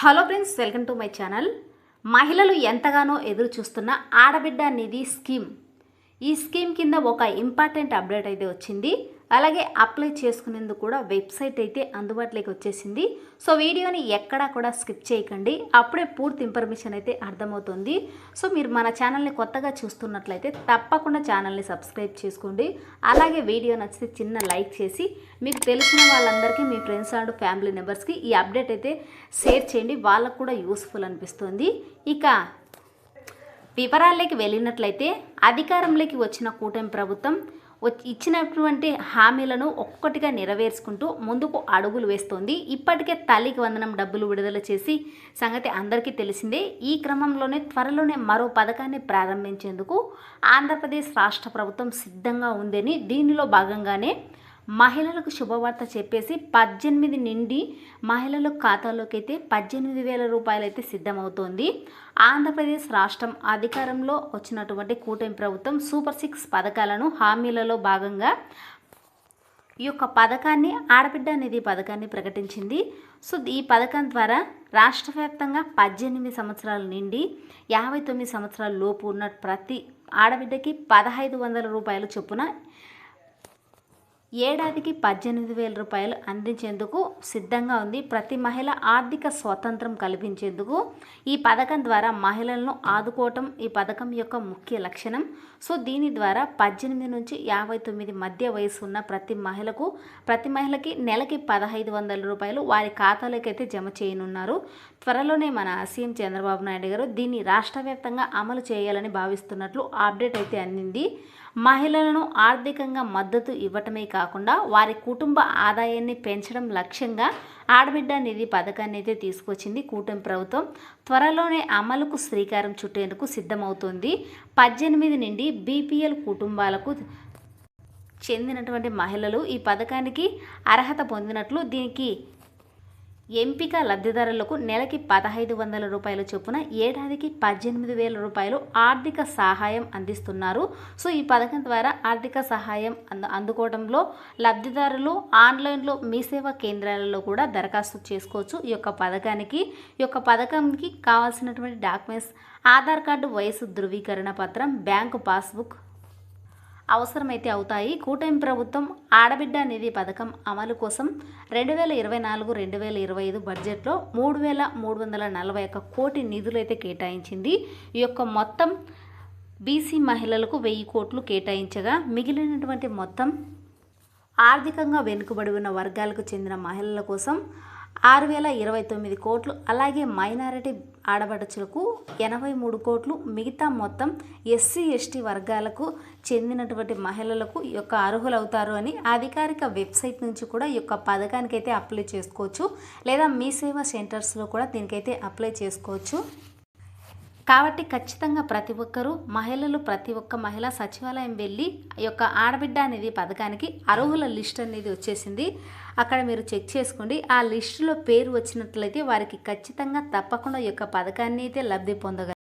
Hello friends welcome to my channel. మహిళలు ఎంతగానో ఎదురు చూస్తున్న ఆడబిడ్డ నిధి స్కీమ్. ఈ స్కీమ్ కింద ఒక ఇంపార్టెంట్ అప్డేట్ అయితే వచ్చింది. అలాగే అప్లై చేసుకునేందుకు కూడా వెబ్సైట్ అయితే అందుబాటులోకి వచ్చేసింది. సో వీడియోని ఎక్కడా కూడా స్కిప్ చేయకండి. అప్పుడే పూర్తి ఇన్ఫర్మేషన్ అయితే అర్థమవుతుంది. సో మీరు మన ఛానల్ని కొత్తగా చూస్తున్నట్లయితే తప్పకుండా ఛానల్ని సబ్స్క్రైబ్ చేసుకోండి. అలాగే వీడియో నచ్చితే చిన్న లైక్ చేసి మీకు తెలిసిన వాళ్ళందరికీ మీ ఫ్రెండ్స్ అండ్ ఫ్యామిలీ మెంబర్స్కి ఈ అప్డేట్ అయితే షేర్ చేయండి. వాళ్ళకు కూడా యూస్ఫుల్ అనిపిస్తుంది. ఇక వివరాల్లోకి వెళ్ళినట్లయితే అధికారంలోకి వచ్చిన కూటమి ప్రభుత్వం ఇచ్చినటువంటి హామీలను ఒక్కొక్కటిగా నెరవేర్చుకుంటూ ముందుకు అడుగులు వేస్తోంది. ఇప్పటికే తల్లికి వందనం డబ్బులు విడుదల చేసి సంగతి అందరికీ తెలిసిందే. ఈ క్రమంలోనే త్వరలోనే మరో పథకాన్ని ప్రారంభించేందుకు ఆంధ్రప్రదేశ్ రాష్ట్ర ప్రభుత్వం సిద్ధంగా ఉందని దీనిలో భాగంగానే మహిళలకు శుభవార్త చెప్పేసి పద్దెనిమిది నుండి మహిళల ఖాతాలోకి అయితే పద్దెనిమిది వేల రూపాయలు అయితే సిద్ధమవుతోంది. ఆంధ్రప్రదేశ్ రాష్ట్రం అధికారంలో వచ్చినటువంటి కూటమి ప్రభుత్వం సూపర్ సిక్స్ పథకాలను హామీలలో భాగంగా ఈ యొక్క పథకాన్ని ఆడబిడ్డ నిధి పథకాన్ని ప్రకటించింది. సో ఈ పథకం ద్వారా రాష్ట్ర వ్యాప్తంగా పద్దెనిమిది సంవత్సరాల నుండి యాభై తొమ్మిది సంవత్సరాల లోపు ఉన్న ప్రతి ఆడబిడ్డకి పదహైదు వందల రూపాయల చొప్పున ఏడాదికి పద్దెనిమిది వేల రూపాయలు అందించేందుకు సిద్ధంగా ఉంది. ప్రతి మహిళ ఆర్థిక స్వాతంత్రం కల్పించేందుకు ఈ పథకం ద్వారా మహిళలను ఆదుకోవటం ఈ పథకం యొక్క ముఖ్య లక్షణం. సో దీని ద్వారా పద్దెనిమిది నుంచి యాభై తొమ్మిది మధ్య వయసు ఉన్న ప్రతి మహిళకు ప్రతి మహిళకి నెలకి పదహైదు వందల రూపాయలు వారి ఖాతాలోకి అయితే జమ చేయనున్నారు. త్వరలోనే మన సీఎం చంద్రబాబు నాయుడు గారు దీన్ని రాష్ట్ర వ్యాప్తంగా అమలు చేయాలని భావిస్తున్నట్లు అప్డేట్ అయితే అందింది. మహిళలను ఆర్థికంగా మద్దతు ఇవ్వటమే కాకుండా వారి కుటుంబ ఆదాయాన్ని పెంచడం లక్ష్యంగా ఆడబిడ్డ నిధి పథకాన్ని అయితే తీసుకొచ్చింది కూటమి ప్రభుత్వం. త్వరలోనే అమలుకు శ్రీకారం చుట్టేందుకు సిద్ధమవుతోంది. పద్దెనిమిది నుండి బీపీఎల్ కుటుంబాలకు చెందినటువంటి మహిళలు ఈ పథకానికి అర్హత పొందినట్లు దీనికి ఎంపిక లబ్ధిదారులకు నెలకి పదహైదు వందల రూపాయల చొప్పున ఏడాదికి పద్దెనిమిది వేల రూపాయలు ఆర్థిక సహాయం అందిస్తున్నారు. సో ఈ పథకం ద్వారా ఆర్థిక సహాయం అంద అందుకోవడంలో లబ్ధిదారులు ఆన్లైన్లో మీ సేవా కేంద్రాలలో కూడా దరఖాస్తు చేసుకోవచ్చు. ఈ యొక్క పథకానికి ఈ యొక్క పథకంకి కావాల్సినటువంటి డాక్యుమెంట్స్ ఆధార్ కార్డు వయసు ధృవీకరణ పత్రం బ్యాంకు పాస్బుక్ అవసరమైతే అవుతాయి. కూటమి ప్రభుత్వం ఆడబిడ్డ నిధి పథకం అమలు కోసం రెండు వేల ఇరవై నాలుగు రెండు వేల ఇరవై ఐదు బడ్జెట్లో మూడు వేల మూడు వందల నలభై ఒక్క కోటి నిధులు అయితే కేటాయించింది. ఈ యొక్క మొత్తం బీసీ మహిళలకు వెయ్యి కోట్లు కేటాయించగా మిగిలినటువంటి మొత్తం ఆర్థికంగా వెనుకబడి ఉన్న వర్గాలకు చెందిన మహిళల కోసం ఆరు వేల ఇరవై తొమ్మిది కోట్లు అలాగే మైనారిటీ ఆడబడుచులకు ఎనభై మూడు కోట్లు మిగతా మొత్తం ఎస్సీ ఎస్టీ వర్గాలకు చెందినటువంటి మహిళలకు యొక్క అర్హులవుతారు అని అధికారిక వెబ్సైట్ నుంచి కూడా ఈ యొక్క పథకానికి అయితే అప్లై చేసుకోవచ్చు. లేదా మీ సేవా సెంటర్స్లో కూడా దీనికైతే అప్లై చేసుకోవచ్చు. కాబట్టి ఖచ్చితంగా ప్రతి ఒక్కరూ మహిళలు ప్రతి ఒక్క మహిళ సచివాలయం వెళ్ళి యొక్క ఆడబిడ్డ అనేది పథకానికి అర్హుల లిస్ట్ అనేది వచ్చేసింది. అక్కడ మీరు చెక్ చేసుకోండి. ఆ లిస్టులో పేరు వచ్చినట్లయితే వారికి ఖచ్చితంగా తప్పకుండా ఈ యొక్క పథకాన్ని అయితే లబ్ధి పొందగలరు